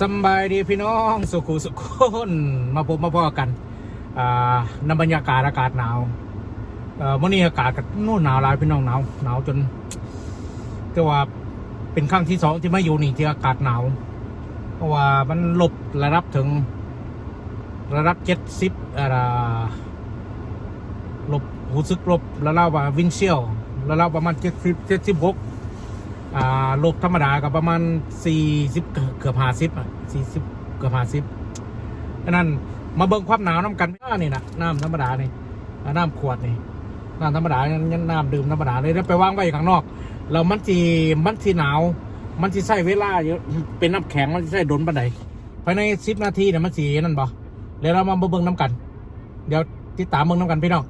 สบายดีพี่น้องสุขุสุขคนมาพบมาพ่อกันอ่านำบรรยากาศอากาศหนาวเมื่อนี้อากาศก็นู่นหนาวลายพี่น้องหนาวหนาวจนก็ว่าเป็นครั้งที่สองที่มาอยู่นี่ที่อากาศหนาว เพราะว่ามันลบระดับถึงระดับเจ็ดสิบอ่าลบหูซึกลบแล้วเล่าว่าวินเชียลแล้วเล่าประมาณเจ็ดสิบเจ็ดสิบหก อ่าลบธรรมดากับประมาณสี่สิบเกือบห้าสิบอะสี่สิบเกือบห้าสิบนั้นมาเบิ่งความหนาวน้ำกันนี่นะน้ำธรรมดานี่น้ำขวดนี่น้ำธรรมดายังยังน้ำดื่มธรรมดาเลยแล้วไปวางไว้ข้างนอกแล้วมันจีมันจีหนาว มันจีใช้เวลาเยอะเป็นน้ำแข็งมันจีใช้ดนปันใดภายในสิบนาทีเนี่ยมันสีนั่นบ่เดี๋ยวเรามาเบิ่งน้ำกัน เดี๋ยวติดตามเบิ่งน้ำกันพี่น้อง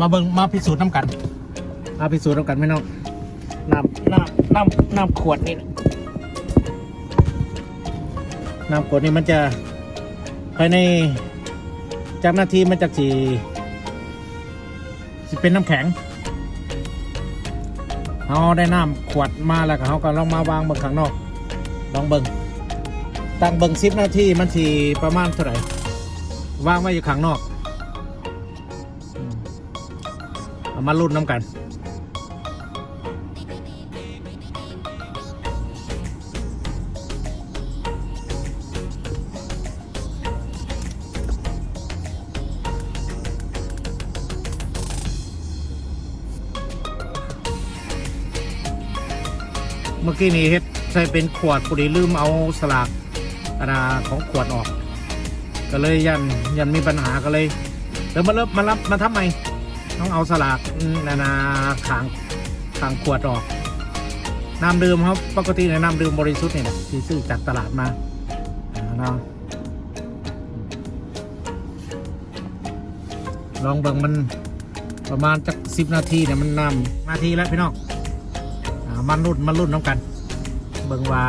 มาเบิ่งมาพิสูจน์น้ำกัน มาพิสูจน์น้ำกันไหมน้องน้ำน้ำน้ำน้ำขวดนี่นะน้ำขวดนี่มันจะภายในจากนาทีมันจะสีสิเป็นน้ำแข็งเขาได้น้ำขวดมาแล้วก็เขาก็ลองมาวางเบิ่งข้างนอกลองเบิ่งตั้งเบิ่งสิบนาทีมันสีประมาณเท่าไหร่วางไว้อยู่ข้างนอก เอามาลุ้นน้ำกัน เมื่อกี้นี้เฮ็ดใส่เป็นขวดพอดีลืมเอาสลากอันาของขวดออก ก็เลยยันยันมีปัญหาก็เลยเดี๋ยวมาเริ่มมารับมาทำไม่ ต้องเอาสลากนานาขางขางขวดออกน้ำดื่มครับปกติในน้ำดื่มบริสุทธิ์เนี่ยที่ซื้อจากตลาดมาเนาะลองเบิ่งมันประมาณจักสิบนาทีเนี่ยมันน้ำนาทีแล้วพี่น้องมันรุ่นมันรุ่นน้ำกัน เบิ่งว่า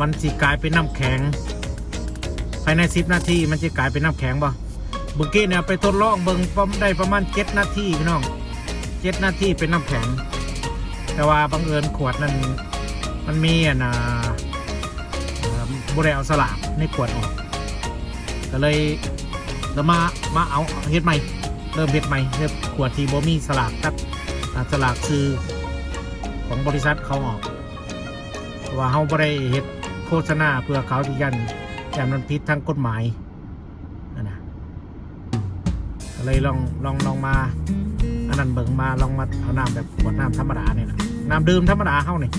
มันสิกลายเป็นน้ำแข็ง ภายในสิบนาทีมันจะกลายเป็นน้ำแข็งบ่ เมื่อกี้เนี่ยไปทดลองเบิ่งได้ประมาณเจ็ดนาทีพี่น้องเจ็ดนาทีเป็นน้ำแข็ง แต่ว่าบังเอิญขวดนั้นมันมีอะนะบริเอาสลากในขวดออกก็เลยเรามามาเอาเฮ็ดใหม่เริ่มเฮ็ดใหม่เฮ็ดขวดที่บ่มีสลากกับสลากคือของบริษัทเขาออกว่าเขาบ่ได้เฮ็ดโฆษณาเพื่อเขาที่ยันยันมันผิดทางกฎหมายนั่นนะ ก็ เลยลองลองลองมาอันนั้นเบิ่งมาลองมาเอาน้ำแบบขวดน้ำธรรมดาเนี่ยนะน้ำดื่มธรรมดาเข้านี่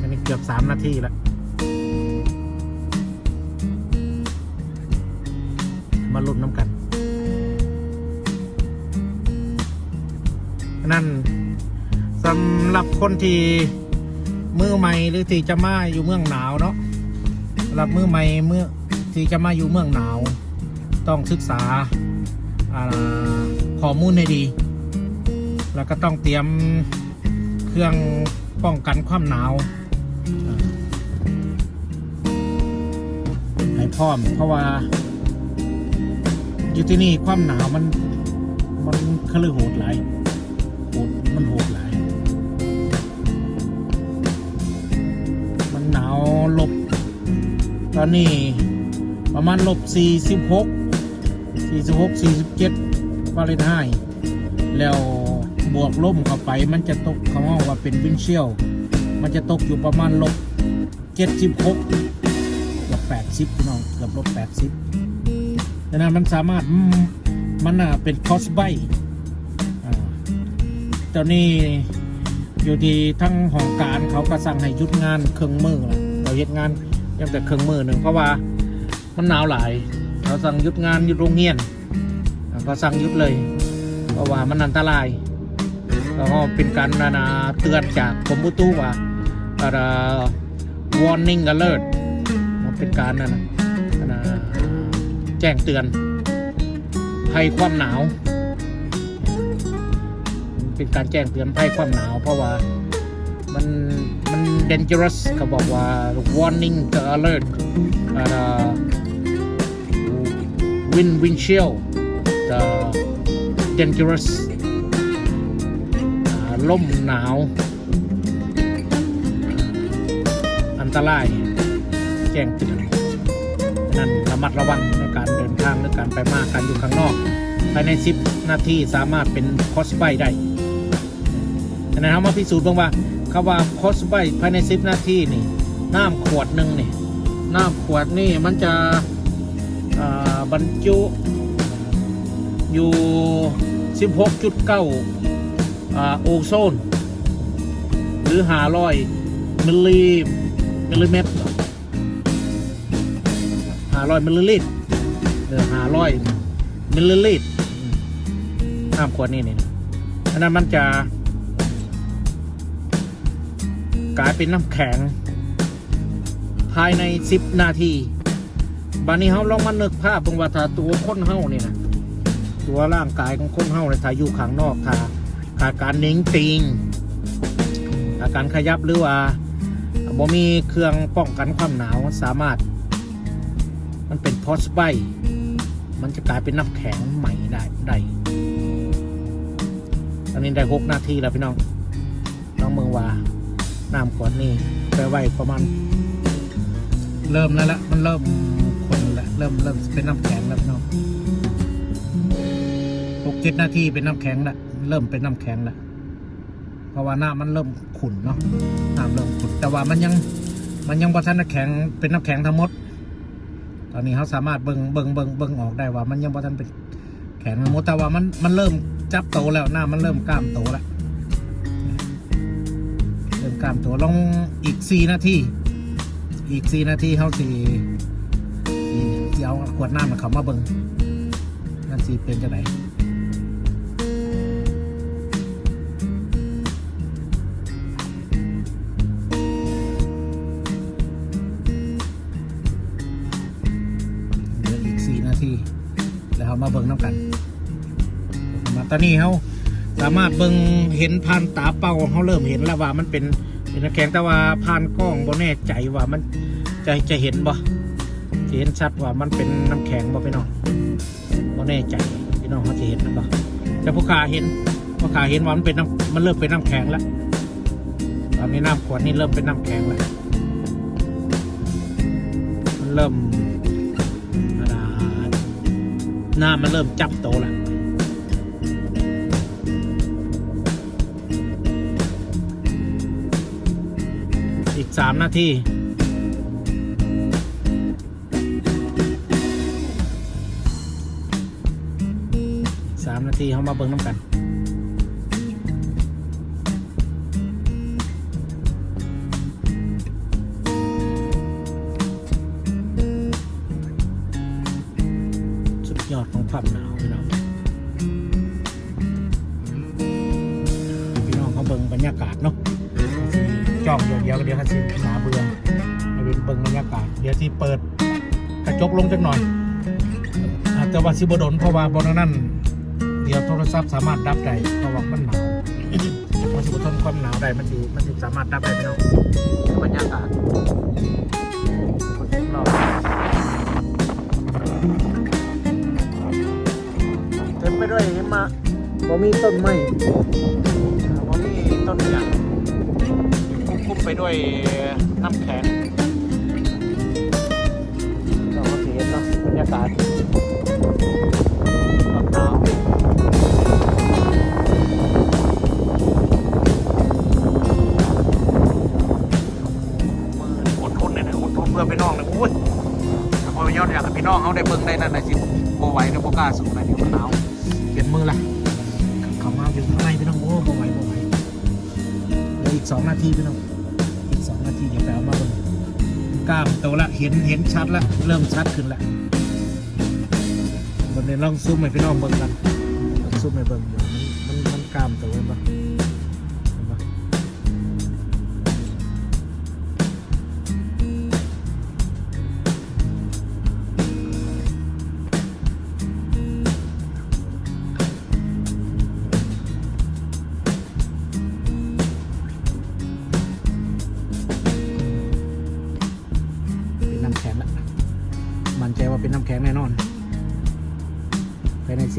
อันนี้เกือบสามนาทีแล้วมาลุ้นน้ำกันอันนั่นสำหรับคนที่มือใหม่หรือที่จะมาอยู่เมืองหนาวเนาะสำหรับมือใหม่เมื่อที่จะมาอยู่เมืองหนาว ต้องศึกษาข้อมูลให้ดี แล้วก็ต้องเตรียมเครื่องป้องกันความหนาวให้พร้อม เพราะว่าอยู่ที่นี่ความหนาวมันมันคลือโหดหลายโหดมันโหดหลาย มันหนาวลบ ตอนนี้ประมาณลบ46 46 47ฟาเรนไฮต์แล้วบวกลมเข้าไปมันจะตกเขาว่าเป็นวินเชียลมันจะตกอยู่ประมาณลบ76เกือบ80พี่น้องเกือบลบ80ดังนั้นมันสามารถมันเป็นคอสไบตอนนี้อยู่ที่ทั้งของการเขาก็สั่งให้หยุดงานเครื่องมือละเราเฮ็ดงานยังแต่เครื่องมือหนึ่งเพราะว่ามันหนาวหลาย เขาสั่งหยุดงานหยุดโรงเรียนก็สั่งหยุดเลย เพราะว่ามันอันตรายแล้วก็เป็นการนานาเตือนจากกรมอุตุว่าอ่า warning alert มันเป็นการนั่นนะแจ้งเตือนภัยความหนาว เป็นการแจ้งเตือนภัยความหนาว เพราะว่ามันมัน dangerous เขาบอกว่า warning alert อ่า wind wind chill the dangerous ล่มหนาว อันตราย แจ้งเตือนนั่นระมัดระวังในการเดินทางหรือการไปมาการอยู่ข้างนอก ภายใน 10 นาทีสามารถเป็นคอสไบได้ฉะนั้นเรามาพิสูจน์บ้างว่าคำว่าคอสไบภายใน 10 นาทีนี่น้ำขวดหนึ่งนี่น้ำขวดนี่มันจะ บรรจุอยู่ 16.9อ่าโอโซน หรือ 500 มิลลิมิลลิเมตร500 มิลลิลิตรหรือ500 มิลลิลิตรอืมขวดนี่นี่อันนั้นมันจะกลายเป็นน้ำแข็ง ภายใน 10 นาที บัดนี้เฮาลองมานึกภาพเบิ่งว่าถ้าตัวคนเฮานี่นะตัวร่างกายของคนเฮาเนี่ยถ้าอยู่ข้างนอกถ้าขาดการเน่งติงอาการขยับหรือว่าบ่มีเครื่องป้องกันความหนาวสามารถ มันเป็นพอสไบมันจะกลายเป็นน้ำแข็งใหม่ได้ได้ตอนนี้ได้6นาทีแล้วพี่น้อง น้องเมืองว่าน้ำขวดนี่ไปไว้ประมาณ เริ่มแล้วละมันเริ่ม เริ่มเริ่มเป็นน้ำแข็งแล้วพี่น้องหกเจ็ดนาทีเป็นน้ำแข็งละเริ่มเป็นน้ำแข็งละเพราะว่าน้ำมันเริ่มขุ่นเนาะน้ำเริ่มขุ่นแต่ว่ามันยังมันยังบ่ทันน้ำแข็งเป็นน้ำแข็งทั้งหมด ตอนนี้เขาสามารถเบิงเบิงเบิงเบิงออกได้ว่า มันยังบ่ทันเป็นแข็งทั้งหมดแต่ว่ามันมันเริ่มจับโตแล้วหน้ำมันเริ่มกล้ามโตแล้วเริ่มกล้ามตัวลองอีกสี่นาทีอีกสี่นาทีเขาสี่ สี่เอาขวดน้ำมาเขามาเบิงนั่นสีเป็นจะไหนเหลืออีกสี่นาทีแล้วเขามาเบิงน้ำกันมาตอนนี้เขาสามารถเบิงเห็นผ่านตาเป้าเขาเริ่มเห็นแล้วว่ามันเป็นเป็นแข็งแต่ว่าผ่านกล้องบ่แน่ใจว่ามันจะจะเห็นบ่ จะเห็นชัดว่ามันเป็นน้ำแข็งบ่พี่น้องบ่แน่ใจพี่น้องเขาจะเห็นนะบ่แต่ผู้ขาเห็นผู้ขาเห็นว่ามันเป็นน้ำมันเริ่มเป็นน้ำแข็งแล้วตอนนี้น้ำขวดนี่เริ่มเป็นน้ำแข็งแล้วมันเริ่มอ่าน้ำมันเริ่มจับโตแล้วอีกสามนาที สามนาทีเขามาเบิ้งน้ำกัน สุดยอดของความหนาวพี่น้องพี่น้องเขาเบิ้งบรรยากาศเนาะจ้องอย่างเดียวก็เดี๋ยวเขาสิหนาเบื่อให้เป็นเบิ่งบรรยากาศ เดี๋ยวที่เปิดกระจกลงจักหน่อยอาจจะว่าสิบโดนเพราะว่าบนนั้น ดี๋ยวโทรศัพท์สามารถดับได้เพราะว่ามันหนาวมันสิบทนความหนาวได้มันสิมันสิสามารถดับได้พี่น้องบรรยากาศรอบเต็มไปด้วยหิมะบ่มีต้นไม้บ่มีต้นหญ้าคุ้มไปด้วยน้ำแข็ง อีกสองนาทีพี่น้องอีกสองนาทีเดี๋ยวไปเอามาเบิ่งกล้ามโตละเห็นเห็นชัดละเริ่มชัดขึ้นละบนนี้ลองซูมให้พี่น้องเบิ่งกันลองซูมให้เบิ่งเดี๋ยวมันมันมันกล้ามโตเลยปะ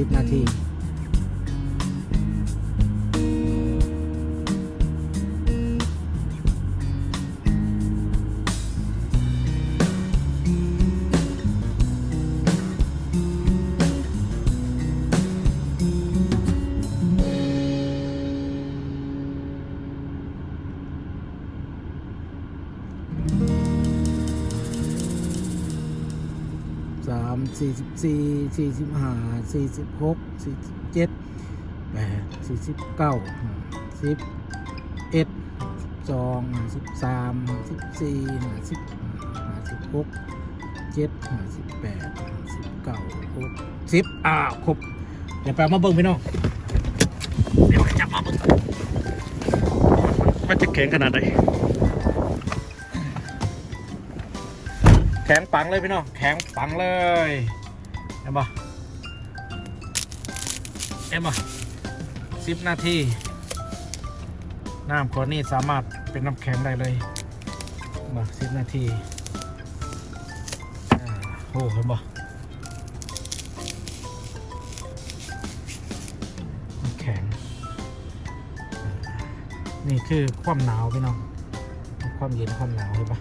10 นาที สี่สิบสี่สี่สิบห้าสี่สิบหกสี่สิบเจ็ดแปดสี่สิบเก้าสิบเอ็ดสองสิบสามสิบสี่สิบห้าสิบหกเจ็ดสิบแปดสิบเก้าหกสิบอ้าวครบเดี๋ยวไปเอามาเบิ่งพี่น้องเดี๋ยวจับมาเบิ่งมันจะแข็งขนาดไหน ข็งปังเลยพี่น้อง แข็งปังเลยเห็นปะเห็นปะสิบนาที น้ำขวดนี้สามารถเป็นน้ำแข็งได้เลยมาสิบนาทีโอ้เห็นปะน้ำแข็งอ่นี่คือความหนาวพี่น้อง ความเย็นความหนาวเห็นปะ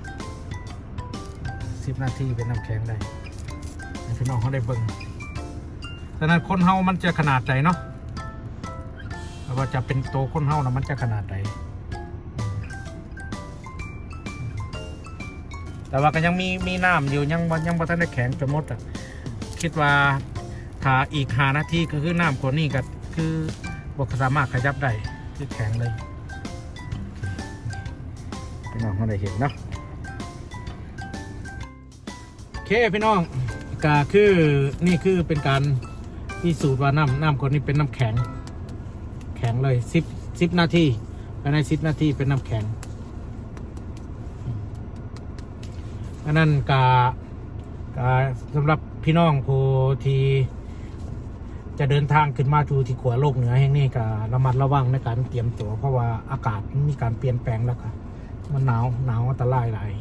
สิบนาทีเป็นน้ำแข็งได้ให้พี่น้องเขาได้เบิ่งฉะนั้นคนเฮามันจะขนาดไหนเนาะแล้วว่าจะเป็นโตคนเฮานะมันจะขนาดไหนอืมแต่ว่าก็ยังมีมีน้ำอยู่ยังยังบ่ทันได้แข็งจนหมดอะคิดว่าถ้าอีกหานาทีก็คือน้ำคนนี้ก็คือบกสามารถขยับได้คือแข็งเลยพี่น้องเขาได้เห็นเนาะ เคพี่น้องก็คือนี่คือเป็นการพิสูจน์ว่าน้ำน้ำคนนี้เป็นน้ำแข็ง แข็งเลยสิบสิบนาทีภายในสิบนาทีเป็นน้ำแข็งอันนั้นกากาสำหรับพี่น้องผู้ที่จะเดินทางขึ้นมาทูที่ขวโลกเหนือแห่งนี้ก็ระมัดระวังในการเตรียมตัวเพราะว่าอากาศมีการเปลี่ยนแปลงแล้วก็มันหนาวหนาวอันตรายหลาย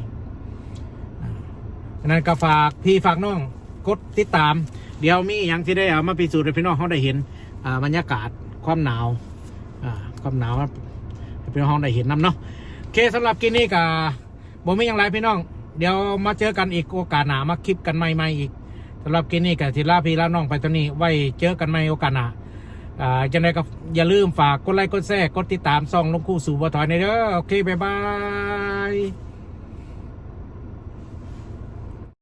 ฉะนั้นก็ฝากพี่ฝากน้องกดติดตาม เดี๋ยวมีอย่างที่ได้เอามาพิสูจน์ให้พี่น้องเขาได้เห็นบรรยากาศความหนาวความหนาวให้พี่น้องได้เห็นนํเนาะโอเคสำหรับกินนี้ก็บ่มีอย่างไรพี่น้อง เดี๋ยวมาเจอกันอีกโอกาสหนามาคลิปกันใหม่ๆอีกสำหรับกินนี้กับทีลาพี่ลาน้องไปตอนนี้ไว้เจอกันใหม่โอกาสหนาอ่าจังไดก็อย่าลืมฝากกดไลค์กดแชร์กดติดตามซ่องลงคู่สู่บัวถอยในเด้อโอเคบ๊ายบาย